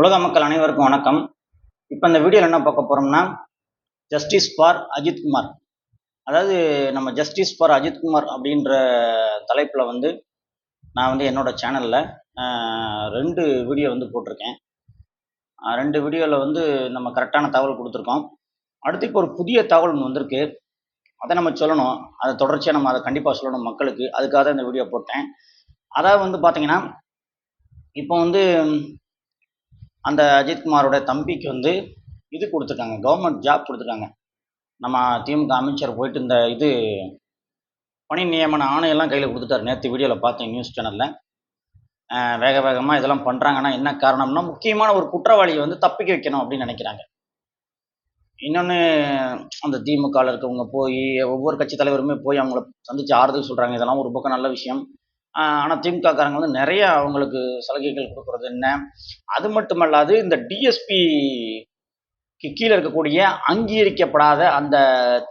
உலக மக்கள் அனைவருக்கும் வணக்கம். இப்போ இந்த வீடியோவில் என்ன பார்க்க போகிறோம்னா ஜஸ்டிஸ் ஃபார் அஜித்குமார் அதாவது நம்ம ஜஸ்டிஸ் ஃபார் அஜித்குமார் அப்படின்ற தலைப்பில் வந்து நான் வந்து என்னோட சேனலில் ரெண்டு வீடியோ வந்து போட்டிருக்கேன். ரெண்டு வீடியோவில் வந்து நம்ம கரெக்டான தகவல் கொடுத்துருக்கோம். அடுத்து இப்போ ஒரு புதிய தகவல் ஒன்று வந்திருக்கு. அதை நம்ம சொல்லணும். அதை தொடர்ச்சியாக நம்ம அதை கண்டிப்பாக சொல்லணும் மக்களுக்கு. அதுக்காக தான் இந்த வீடியோ போட்டேன். அதாவது வந்து பார்த்தீங்கன்னா இப்போ வந்து அந்த அஜித்குமாரோட தம்பிக்கு வந்து இது கொடுத்துருக்காங்க. கவர்மெண்ட் ஜாப் கொடுத்துருக்காங்க. நம்ம திமுக அமைச்சர் போயிட்டு இந்த இது பணி நியமன ஆணையெல்லாம் கையில் கொடுத்துட்டார். நேற்று வீடியோவில் பார்த்தேன் நியூஸ் சேனலில் வேக வேகமாக இதெல்லாம் பண்ணுறாங்கன்னா என்ன காரணம்னா முக்கியமான ஒரு குற்றவாளியை வந்து தப்பிக்க வைக்கணும் அப்படின்னு நினைக்கிறாங்க. இன்னொன்று அந்த திமுகவில் இருக்கவங்க போய் ஒவ்வொரு கட்சி தலைவருமே போய் அவங்கள சந்தித்து ஆறுதல் சொல்கிறாங்க இதெல்லாம் ஒரு பக்கம் நல்ல விஷயம். ஆனால் திமுககாரங்க வந்து நிறைய அவங்களுக்கு சலுகைகள் கொடுக்குறது என்ன? அது மட்டுமல்லாது இந்த டிஎஸ்பி கீழே இருக்கக்கூடிய அங்கீகரிக்கப்படாத அந்த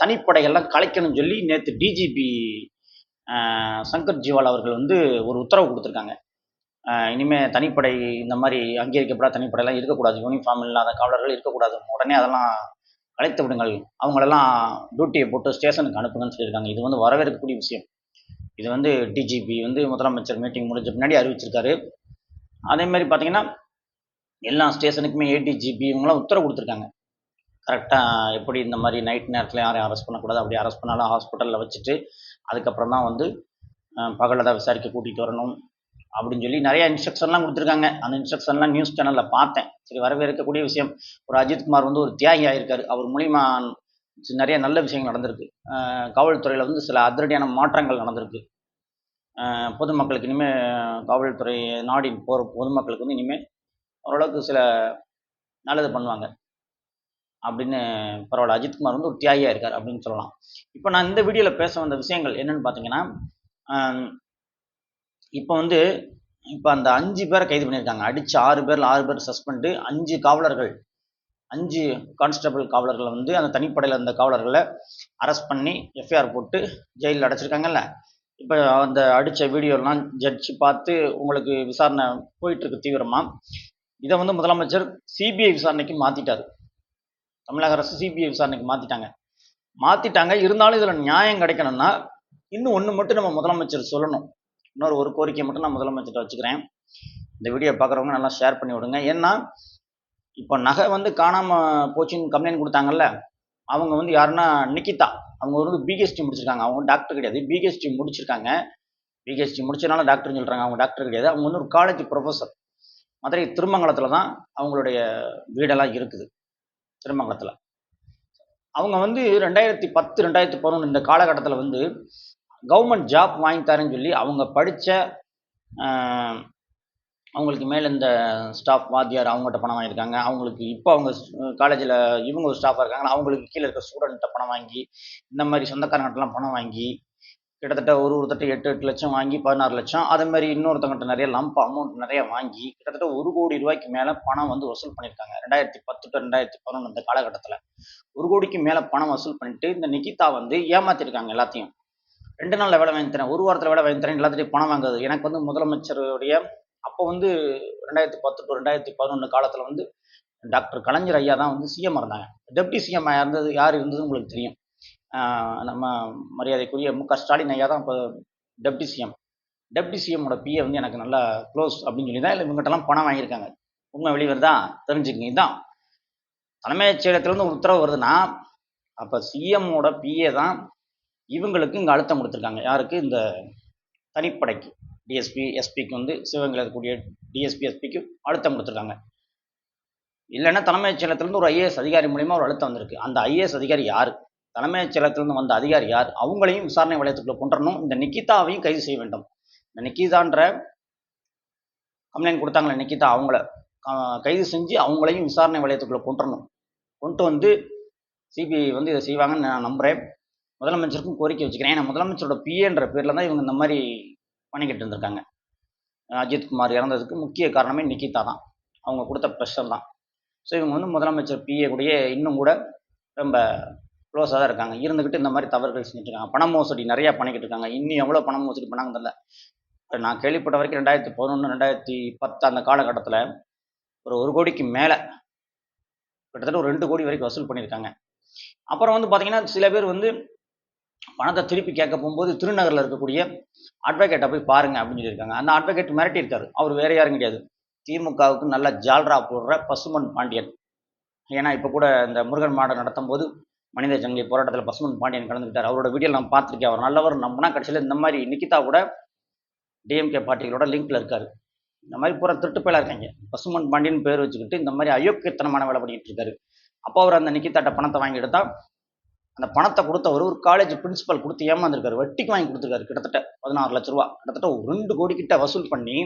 தனிப்படைகள்லாம் கலைக்கணும்னு சொல்லி நேற்று டிஜிபி சங்கர் ஜிவால் அவர்கள் வந்து ஒரு உத்தரவு கொடுத்துருக்காங்க. இனிமேல் தனிப்படை இந்த மாதிரி அங்கீகரிக்கப்படாத தனிப்படையெல்லாம் இருக்கக்கூடாது. யூனிஃபார்ம் இல்லாத காவலர்கள் இருக்கக்கூடாது. உடனே அதெல்லாம் அழைத்து விடுங்கள். அவங்களெல்லாம் டியூட்டியை போட்டு ஸ்டேஷனுக்கு அனுப்புங்கன்னு சொல்லியிருக்காங்க. இது வந்து வரவேற்கக்கூடிய விஷயம். இது வந்து டிஜிபி வந்து முதலமைச்சர் மீட்டிங் முடிஞ்ச பின்னாடி அறிவிச்சிருக்காரு. அதே மாதிரி பார்த்தீங்கன்னா எல்லா ஸ்டேஷனுக்குமே ஏடிஜிபி இவங்களாம் உத்தரவு கொடுத்துருக்காங்க. கரெக்டாக எப்படி இந்த மாதிரி நைட் நேரத்தில் யாரையும் அரெஸ்ட் பண்ணக்கூடாது அப்படி அரெஸ்ட் பண்ணாலும் ஹாஸ்பிட்டலில் வச்சுட்டு அதுக்கப்புறம் தான் வந்து பகலில் தான் விசாரிக்க கூட்டிகிட்டு வரணும் அப்படின்னு சொல்லி நிறைய இன்ஸ்ட்ரக்ஷன்லாம் கொடுத்துருக்காங்க. அந்த இன்ஸ்ட்ரக்ஷன்லாம் நியூஸ் சேனலில் பார்த்தேன். சரி வரவேற்கக்கூடிய விஷயம். ஒரு அஜித்குமார் வந்து ஒரு தியாகி ஆகியிருக்காரு அவர் மூலிமா நிறைய நல்ல விஷயங்கள் நடந்திருக்கு. காவல்துறையில் வந்து சில அதிரடியான மாற்றங்கள் நடந்திருக்கு. பொதுமக்களுக்கு இனிமேல் காவல்துறை நாடின் போகிற பொதுமக்களுக்கு வந்து இனிமேல் ஓரளவுக்கு சில நல்லது பண்ணுவாங்க. அப்படின்னு பரவாயில்ல. அஜித்குமார் வந்து ஒரு தியாகியாக இருக்கார் அப்படின்னு சொல்லலாம். இப்போ நான் இந்த வீடியோவில் பேச வந்த விஷயங்கள் என்னன்னு பார்த்தீங்கன்னா இப்போ வந்து இப்போ அந்த அஞ்சு பேரை கைது பண்ணியிருக்காங்க. அடித்து ஆறு பேரில் ஆறு பேர் சஸ்பெண்டு அஞ்சு காவலர்கள் அஞ்சு கான்ஸ்டபிள் காவலர்களை வந்து அந்த தனிப்படையில் இருந்த காவலர்களை அரெஸ்ட் பண்ணி எஃப்ஐஆர் போட்டு ஜெயிலில் அடைச்சிருக்காங்கல்ல? இப்போ அந்த அடித்த வீடியோலாம் ஜட்ஜி பார்த்து உங்களுக்கு விசாரணை போயிட்டுருக்கு தீவிரமாக இதை வந்து முதலமைச்சர் சிபிஐ விசாரணைக்கு மாற்றிட்டார் தமிழக அரசு சிபிஐ விசாரணைக்கு மாற்றிட்டாங்க மாற்றிட்டாங்க இருந்தாலும் இதில் நியாயம் கிடைக்கணும்னா இன்னும் ஒன்று மட்டும் நம்ம முதலமைச்சர் சொல்லணும். இன்னொரு ஒரு கோரிக்கையை மட்டும் நான் முதலமைச்சர்கிட்ட வச்சுக்கிறேன். இந்த வீடியோ பார்க்குறவங்க நல்லா ஷேர் பண்ணி விடுங்க. ஏன்னா இப்போ நகை வந்து காணாமல் போச்சுன்னு கம்ப்ளைண்ட் கொடுத்தாங்கல்ல அவங்க வந்து யாருன்னா நிக்கிதா. அவங்க வந்து பிஹெச்டி முடிச்சிருக்காங்க. அவங்க டாக்டர் கிடையாது. பிஹெச்டி முடிச்சிருக்காங்க. பிஹெச்டி முடிச்சனால டாக்டர்னு சொல்கிறாங்க அவங்க டாக்டர் கிடையாது. அவங்க வந்து ஒரு காலேஜ் ப்ரொஃபஸர் மதுரை திருமங்கலத்தில் தான் அவங்களுடைய வீடெல்லாம் இருக்குது. திருமங்கலத்தில். அவங்க வந்து ரெண்டாயிரத்தி பத்து ரெண்டாயிரத்தி பதினொன்று இந்த காலகட்டத்தில் வந்து கவர்மெண்ட் ஜாப் வாங்கி தரேன்னு சொல்லி அவங்க படித்த அவங்களுக்கு மேலே இந்த ஸ்டாஃப் வாத்தியார் அவங்ககிட்ட பணம் வாங்கியிருக்காங்க. அவங்களுக்கு இப்போ அவங்க காலேஜில் இவங்க ஒரு ஸ்டாஃபாக இருக்காங்க அவங்களுக்கு கீழே இருக்க ஸ்டூடெண்ட்டை பணம் வாங்கி இந்த மாதிரி சொந்தக்காரங்கள்ட்டலாம் பணம் வாங்கி கிட்டத்தட்ட ஒரு ஒருத்தட்ட எட்டு எட்டு லட்சம் வாங்கி பதினாறு லட்சம். அதே மாதிரி இன்னொருத்தங்கிட்ட நிறைய லம்ப் அமௌண்ட் நிறைய வாங்கி கிட்டத்தட்ட ஒரு கோடி ரூபாய்க்கு மேலே பணம் வந்து வசூல் பண்ணியிருக்காங்க. ரெண்டாயிரத்தி பத்து டு ரெண்டாயிரத்தி பதினொன்று அந்த காலகட்டத்தில். ஒரு கோடிக்கு மேலே பணம் வசூல் பண்ணிட்டு இந்த நிகிதா வந்து ஏமாத்திருக்காங்க எல்லாத்தையும். ரெண்டு நாளில் வேலை வாங்கி தரேன் ஒரு வாரத்தில் வேலை வாங்கி தரேன் எல்லாத்துலேயும் பணம் வாங்குறது எனக்கு வந்து முதலமைச்சருடைய அப்போ வந்து ரெண்டாயிரத்தி பத்து டு ரெண்டாயிரத்தி பதினொன்று காலத்தில் வந்து டாக்டர் கலைஞர் ஐயா தான் வந்து சிஎம் இருந்தாங்க. டெப்டி சிஎம் இருந்தது யார் இருந்தது உங்களுக்கு தெரியும். நம்ம மரியாதைக்குரிய மு க. ஸ்டாலின் ஐயா தான் இப்போ டெப்டி சிஎம் டெப்டி சிஎம்மோட பிஏ வந்து எனக்கு நல்லா க்ளோஸ் அப்படின்னு சொல்லி தான் இல்லை இவங்ககிட்டலாம் பணம் வாங்கியிருக்காங்க. உண்மை வெளியே தான் தெரிஞ்சுக்கங்க இதுதான் தலைமைச் செயலத்திலேருந்து ஒரு உத்தரவு வருதுன்னா அப்போ சிஎம்மோட பிஏ தான் இவங்களுக்கு இங்கே அழுத்தம் கொடுத்துருக்காங்க. யாருக்கு? இந்த தனிப்படைக்கு. டிஎஸ்பி எஸ்பிக்கு வந்து சிவகங்கையில் இருக்கக்கூடிய டிஎஸ்பி எஸ்பிக்கு அழுத்தம் கொடுத்துருக்காங்க. இல்லைன்னா தலைமைச் செயலத்திலேருந்து ஒரு ஐஏஎஸ் அதிகாரி மூலிமா ஒரு அழுத்தம் வந்திருக்கு. அந்த ஐஏஎஸ் அதிகாரி யார்? தலைமைச் செயலகத்திலிருந்து வந்த அதிகாரி யார்? அவங்களையும் விசாரணை வளையத்துக்குள்ளே கொண்டுறணும் இந்த நிக்கிதாவையும் கைது செய்ய வேண்டும். இந்த நிக்கிதான்ற கம்ப்ளைண்ட் கொடுத்தாங்களே நிக்கிதா அவங்கள. கைது செஞ்சு அவங்களையும் விசாரணை வளையத்துக்குள்ளே கொண்டுறணும் கொண்டு வந்து சிபிஐ வந்து இதை செய்வாங்கன்னு நான் நம்புகிறேன் முதலமைச்சருக்கும் கோரிக்கை வச்சுக்கிறேன். ஏன்னா முதலமைச்சரோட பிஏன்ற பேரில் தான் இவங்க இந்த மாதிரி பண்ணிக்கிட்டு இருந்திருக்காங்க. அஜித்குமார் இறந்ததுக்கு முக்கிய காரணமே நிக்கிதா தான். அவங்க கொடுத்த ப்ரெஷர் தான். ஸோ இவங்க வந்து முதலமைச்சர் பிஏ கூடயே இன்னும் கூட ரொம்ப க்ளோஸாக தான் இருக்காங்க. இருந்துக்கிட்டு இந்த மாதிரி தவறுகள் செஞ்சுட்டு இருக்காங்க. பண மோசடி நிறையா பண்ணிக்கிட்டு இருக்காங்க. இன்னும் எவ்வளோ பண மோசடி பண்ணாங்க தெரியல. நான் கேள்விப்பட்ட வரைக்கும் ரெண்டாயிரத்தி பதினொன்று ரெண்டாயிரத்தி பத்து அந்த காலகட்டத்தில் ஒரு ஒரு கோடிக்கு மேலே கிட்டத்தட்ட ஒரு ரெண்டு கோடி வரைக்கும் வசூல் பண்ணியிருக்காங்க. அப்புறம் வந்து பார்த்தீங்கன்னா சில பேர் வந்து பணத்தை திருப்பி கேட்க போகும்போது திருநகரில் இருக்கக்கூடிய அட்வொகேட்டை போய் பாருங்க அப்படின்னு சொல்லியிருக்காங்க. அந்த அட்வொகேட் மிரட்டியிருக்காரு. அவர் வேற யாரும் கிடையாது. திமுகவுக்கு நல்ல ஜால்ரா போடுற பசுமன் பாண்டியன். ஏன்னா இப்போ கூட இந்த முருகன் மாடம் நடத்தும் போது மனித சங்கை போராட்டத்தில் பசுமன் பாண்டியன் கலந்துக்கிட்டார். அவரோட வீடியோ நான் பார்த்துருக்கேன். அவர் நல்லவர் நம்பினா கடைசியில் இந்த மாதிரி நிக்கிதா கூட டிஎம்கே பார்ட்டிகளோட லிங்க்ல இருக்காரு. இந்த மாதிரி பூரா திருட்டு இருக்காங்க. பசுமன் பாண்டியன் பேர் வச்சுக்கிட்டு இந்த மாதிரி அயோக்கியத்தனமான வேலை பண்ணிட்டு இருக்காரு. அப்போ அவர் அந்த நிக்கிதாட்ட பணத்தை வாங்கி எடுத்தா அந்த பணத்தை கொடுத்தவர் ஒரு காலேஜ் பிரின்சிபல் கொடுத்து ஏமாந்துருக்காரு. வட்டிக்கு வாங்கி கொடுத்துருக்காரு. கிட்டத்தட்ட பதினாறு லட்ச ரூபா. கிட்டத்தட்ட ஒரு ரெண்டு கோடி கிட்ட வசூல் பண்ணி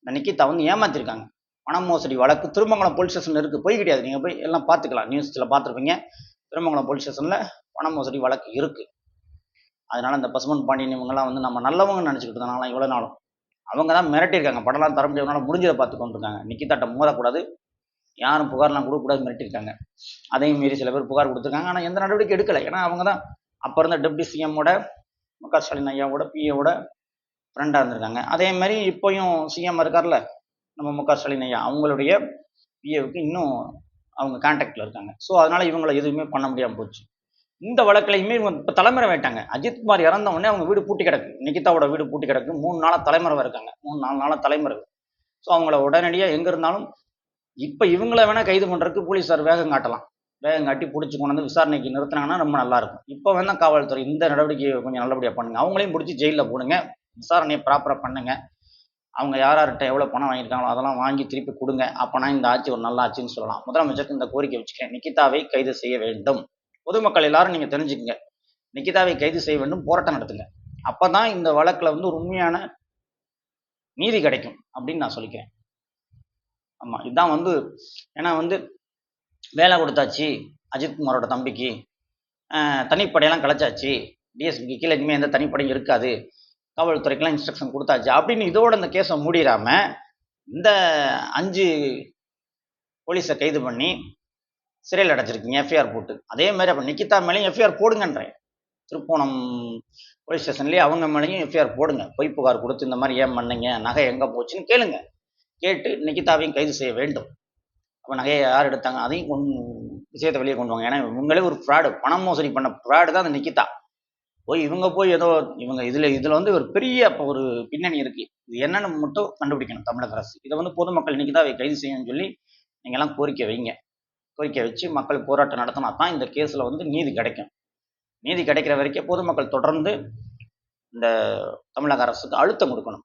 இந்த நிக்கிதா வந்து ஏமாத்திருக்காங்க. பண மோசடி வழக்கு திருமங்கலம் போலீஸ் ஸ்டேஷன் இருக்குது போய் கிடையாது. நீங்கள் போய் எல்லாம் பார்த்துக்கலாம். நியூஸில் பார்த்துருப்பீங்க. திருமங்கலம் போலீஸ் ஸ்டேஷனில் பண மோசடி வழக்கு இருக்குது அதனால இந்த பசுமன் பாண்டியன் இவங்கெல்லாம் வந்து நம்ம நல்லவங்கன்னு நினச்சிக்கிட்டு இருந்தாங்களாம் இவ்வளோ நாளும். அவங்க தான் மிரட்டியிருக்காங்க. படம்லாம் தர முடியாதனால முடிஞ்சதை பார்த்து கொண்டிருக்காங்க. நிக்கிதாட்ட மோதக்கூடாது யாரும் புகார்லாம் கொடுக்கக்கூடாது மிரட்டியிருக்காங்க. அதையும் மீறி சில பேர் புகார் கொடுத்துருக்காங்க. ஆனால் எந்த நடவடிக்கை எடுக்கலை. ஏன்னா அவங்க தான் அப்போ இருந்த டெப்டி சிஎம்மோட மு க ஸ்டாலின் ஐயாவோட பிஏவோட ஃப்ரெண்டாக இருந்திருக்காங்க. அதே மாதிரி இப்போயும் சிஎம் இருக்கார்ல நம்ம மு க ஸ்டாலின் ஐயா அவங்களுடைய பிஏவுக்கு இன்னும் அவங்க கான்டாக்டில் இருக்காங்க. ஸோ அதனால இவங்களை எதுவுமே பண்ண முடியாமல் போச்சு. இந்த வழக்கிலையுமே இவங்க இப்போ தலைமுறை வேட்டாங்க. அஜித்குமார் இறந்த உடனே அவங்க வீடு பூட்டி கிடக்கு. நிகிதாவோட வீடு பூட்டி கிடக்கு. மூணு நாளாக தலைமுறை இருக்காங்க. மூணு நாலு நாளாக தலைமுறை ஸோ அவங்கள உடனடியாக எங்கே இருந்தாலும் இப்போ இவங்கள வேணால் கைது பண்ணுறதுக்கு போலீஸார் வேகம் காட்டலாம். வேகம் காட்டி பிடிச்சி கொண்டு வந்து விசாரணைக்கு நிறுத்தினாங்கன்னா ரொம்ப நல்லாயிருக்கும். இப்போ வேணா காவல்துறை இந்த நடவடிக்கையை கொஞ்சம் நல்லபடியாக பண்ணுங்கள் அவங்களையும் பிடிச்சி ஜெயிலில் போடுங்க. விசாரணையை ப்ராப்பராக பண்ணுங்க. அவங்க யார் யார்கிட்ட எவ்வளோ பணம் வாங்கியிருக்காங்களோ அதெல்லாம் வாங்கி திருப்பி கொடுங்க. அப்போனா இந்த ஆட்சி ஒரு நல்ல ஆட்சின்னு சொல்லலாம். முதலமைச்சருக்கு இந்த கோரிக்கை வச்சுக்கிறேன். நிக்கிதாவை கைது செய்ய வேண்டும். பொதுமக்கள் எல்லாரும் நீங்கள் தெரிஞ்சுக்கங்க. நிக்கிதாவை கைது செய்ய வேண்டும். போராட்டம் நடத்துங்க. அப்போ தான் இந்த வழக்கில் வந்து ஒரு உண்மையான நீதி கிடைக்கும் அப்படின்னு நான் சொல்லிக்கிறேன். ஆமாம் இதுதான் வந்து ஏன்னா வந்து வேலை கொடுத்தாச்சு அஜித்குமாரோட தம்பிக்கு. தனிப்படையெல்லாம் கலைச்சாச்சு. டிஎஸ்பிக்கு கீழே இனிமேல் எந்த தனிப்படையும் இருக்காது. காவல்துறைக்கெல்லாம் இன்ஸ்ட்ரக்ஷன் கொடுத்தாச்சு. அப்படின்னு இதோட இந்த கேஸை மூடிடாம இந்த அஞ்சு போலீஸை கைது பண்ணி சிறையில் அடைச்சிருக்கீங்க எஃப்ஐஆர் போட்டு. அதே மாதிரி அப்போ நிக்கிதா மேலேயும் எஃப்ஐஆர் போடுங்கன்றேன். திருப்போணம் போலீஸ் ஸ்டேஷன்லேயே அவங்க மேலேயும் எஃப்ஐஆர் போடுங்க. பொய் புகார் கொடுத்து இந்த மாதிரி ஏன் பண்ணீங்க? நகை எங்கே போச்சுன்னு கேளுங்க. கேட்டு நிக்கிதாவையும் கைது செய்ய வேண்டும். அப்போ நகையை யார் எடுத்தாங்க? அதையும் கொண்டு விஷயத்தை வெளியே கொண்டு வாங்க. ஏன்னா இவங்களே ஒரு ஃப்ராடு பணம் மோசடி பண்ண ஃப்ராடு தான் அந்த நிக்கிதா. போய் இவங்க போய் ஏதோ இவங்க இதில் இதில் வந்து ஒரு பெரிய அப்போ ஒரு பின்னணி இருக்குது இது என்னென்னு மட்டும் கண்டுபிடிக்கணும் தமிழக அரசு. இதை வந்து பொதுமக்கள் நிக்கிதாவை கைது செய்யணும்னு சொல்லி நீங்கள்லாம் கோரிக்கை வைங்க. கோரிக்கை வச்சு மக்கள் போராட்டம் நடத்தினா தான் இந்த கேஸில் வந்து நீதி கிடைக்கும். நீதி கிடைக்கிற வரைக்கும் பொதுமக்கள் தொடர்ந்து இந்த தமிழக அரசுக்கு அழுத்தம் கொடுக்கணும்.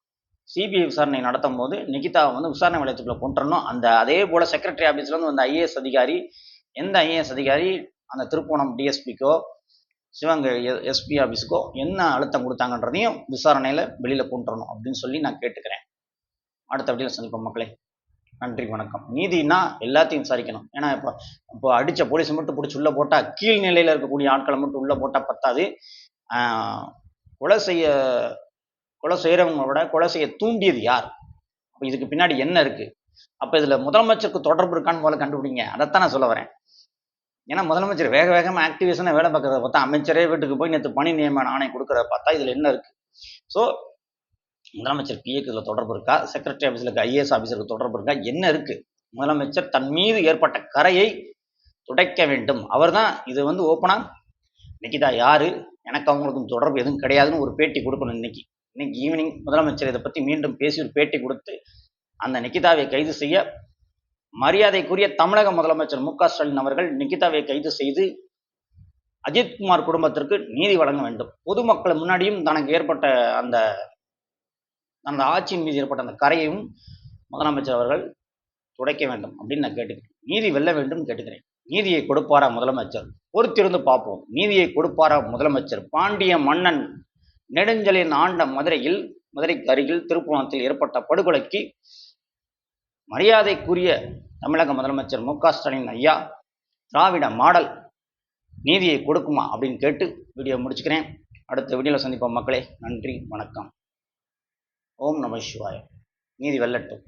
சிபிஐ விசாரணை நடத்தும் போது நிகிதாவை வந்து விசாரணை நிலையத்துக்குள்ள கொண்டுறணும். அந்த அதே போல் செக்ரட்டரி ஆஃபீஸ்ல வந்து வந்த ஐஏஎஸ் அதிகாரி எந்த ஐஏஎஸ் அதிகாரி? அந்த திருப்போணம் டிஎஸ்பிக்கோ சிவகங்கை எஸ்பி ஆஃபீஸுக்கோ என்ன அழுத்தம் கொடுத்தாங்கன்றதையும் விசாரணையில் வெளியில் கொண்டுறணும் அப்படின்னு சொல்லி நான் கேட்டுக்கிறேன். அடுத்த வீடியோவில் சந்திப்போம் மக்களே. நன்றி வணக்கம். நீதினா எல்லாத்தையும் விசாரிக்கணும். ஏன்னா இப்போ இப்போ அடித்த போலீஸை மட்டும் பிடிச்சி உள்ளே போட்டால் கீழ் நிலையில் இருக்கக்கூடிய ஆட்களை மட்டும் உள்ளே போட்டால் பத்தாது. கொலை செய்ய கொலை செய்கிறவங்களோட கொலை செய்ய தூண்டியது யார்? அப்போ இதுக்கு பின்னாடி என்ன இருக்குது அப்போ இதில் முதலமைச்சருக்கு தொடர்பு இருக்கான்னு போல கண்டுபிடிங்க. அதைத்தான் நான் சொல்ல வரேன். ஏன்னா முதலமைச்சர் வேக வேகமாக ஆக்டிவேஷனாக வேலை பார்க்கறத பார்த்தா அமைச்சரே வீட்டுக்கு போய் நேற்று பணி நியமன ஆணையம் கொடுக்குறத பார்த்தா இதில் என்ன இருக்குது ஸோ முதலமைச்சர் பிஏக்கு இதில் தொடர்பு இருக்கா? செக்ரட்டரி ஆஃபீஸில் இருக்க ஐஏஎஸ் ஆஃபீஸருக்கு தொடர்பு இருக்கா? என்ன இருக்குது முதலமைச்சர் தன் மீது ஏற்பட்ட கரையை துடைக்க வேண்டும். அவர்தான் இது வந்து ஓப்பனாக நிக்கிதா யாரு? எனக்கு அவங்களுக்கும் தொடர்பு எதுவும் கிடையாதுன்னு ஒரு பேட்டி கொடுக்கணும் இன்னைக்கு. இன்னைக்கு ஈவினிங் முதலமைச்சர் இதை பற்றி மீண்டும் பேசி ஒரு பேட்டி கொடுத்து அந்த நிக்கிதாவை கைது செய்ய மரியாதைக்குரிய தமிழக முதலமைச்சர் மு க ஸ்டாலின் அவர்கள் நிக்கிதாவை கைது செய்து அஜித்குமார் குடும்பத்திற்கு நீதி வழங்க வேண்டும். பொதுமக்கள் முன்னாடியும் தனக்கு ஏற்பட்ட அந்த அந்த ஆட்சியின் மீது ஏற்பட்ட அந்த கரையையும் முதலமைச்சர் அவர்கள் துடைக்க வேண்டும் அப்படின்னு நான் கேட்டுக்கிறேன். நீதி வெல்ல வேண்டும் கேட்டுக்கிறேன். நீதியை கொடுப்பாரா முதலமைச்சர்? பொறுத்திருந்து பார்ப்போம். நீதியை கொடுப்பாரா முதலமைச்சர்? பாண்டிய மன்னன் நெடுஞ்சலின் ஆண்ட மதுரையில் மதுரைக்கு அருகில் திருப்புவனத்தில் ஏற்பட்ட படுகொலைக்கு மரியாதைக்குரிய தமிழக முதலமைச்சர் மு க ஸ்டாலின் ஐயா திராவிட மாடல் நீதியை கொடுக்குமா அப்படின்னு கேட்டு வீடியோ முடிச்சுக்கிறேன். அடுத்த வீடியோவில் சந்திப்போம் மக்களே. நன்றி வணக்கம். ஓம் நம சிவாய. நீதி வெல்லட்டும்.